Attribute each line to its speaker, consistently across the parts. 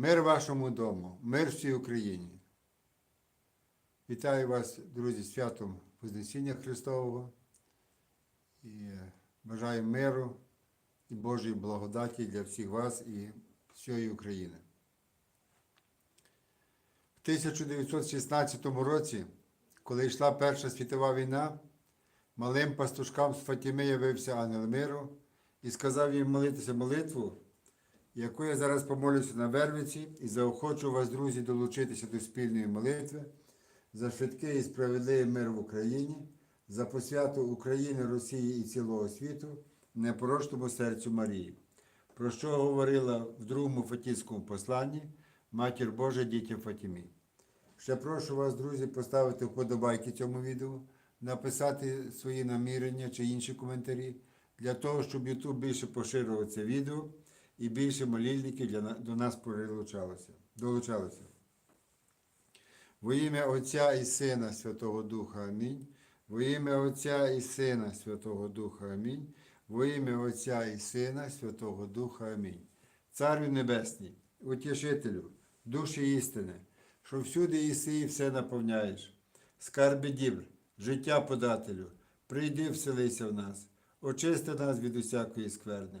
Speaker 1: Мир вашому дому, мир всій Україні. Вітаю вас, друзі, святом Вознесіння Христового і бажаю миру і Божої благодаті для всіх вас і всієї України. В 1916 році, коли йшла Перша світова війна, малим пастушкам з Фатіми явився ангел миру і сказав їм молитися молитву, яку я зараз помолюся на Вервиці і заохочу вас, друзі, долучитися до спільної молитви за швидкий і справедливий мир в Україні, за посвяту України, Росії і цілого світу, непорочному серцю Марії, про що говорила в другому Фатійському посланні Матір Божа дітям Фатімі. Ще прошу вас, друзі, поставити вподобайки цьому відео, написати свої намірення чи інші коментарі для того, щоб YouTube більше поширював це відео і більше молільників для, до нас прилучалося, долучалося. Во ім'я Отця і Сина Святого Духа Амінь. Во ім'я Отця і Сина Святого Духа Амінь. Во ім'я Отця і Сина Святого Духа Амінь. Царю Небесний, утішителю, душі істини, що всюди іси і все наповняєш. Скарби дібр, життя подателю, прийди вселися в нас, очисти нас від усякої скверни.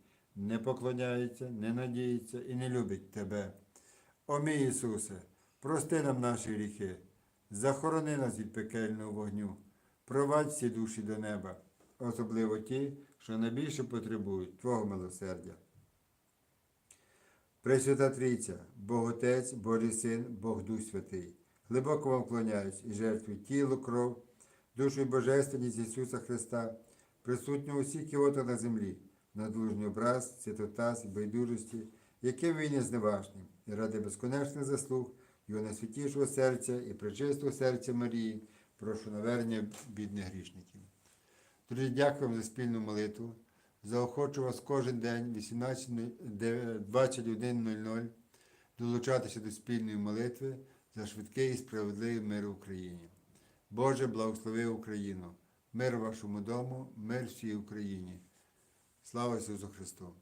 Speaker 1: не поклоняється, не надіється і не любить Тебе. О мій Ісусе, прости нам наші гріхи, захорони нас від пекельного вогню, провадь всі душі до неба, особливо ті, що найбільше потребують Твого милосердя. Пресвята Трійця, Бог Отець, Божий Син, Бог Дух Святий, глибоко вам вклоняюсь і жертвую тіло, кров, душу і божественність Ісуса Христа, присутнього у всіх кіотах на землі, надлужний образ, святотас і байдужості, яким він є зневажним, і ради безконечних заслуг Його найсвятішого серця і пречистого серця Марії, прошу навернення бідних грішників. Друзі, дякую вам за спільну молитву. Заохочу вас кожен день 18 21.00 долучатися до спільної молитви за швидкий і справедливий мир в Україні. Боже, благослови Україну, мир вашому дому, мир всій Україні. Слава Ісусу Христу!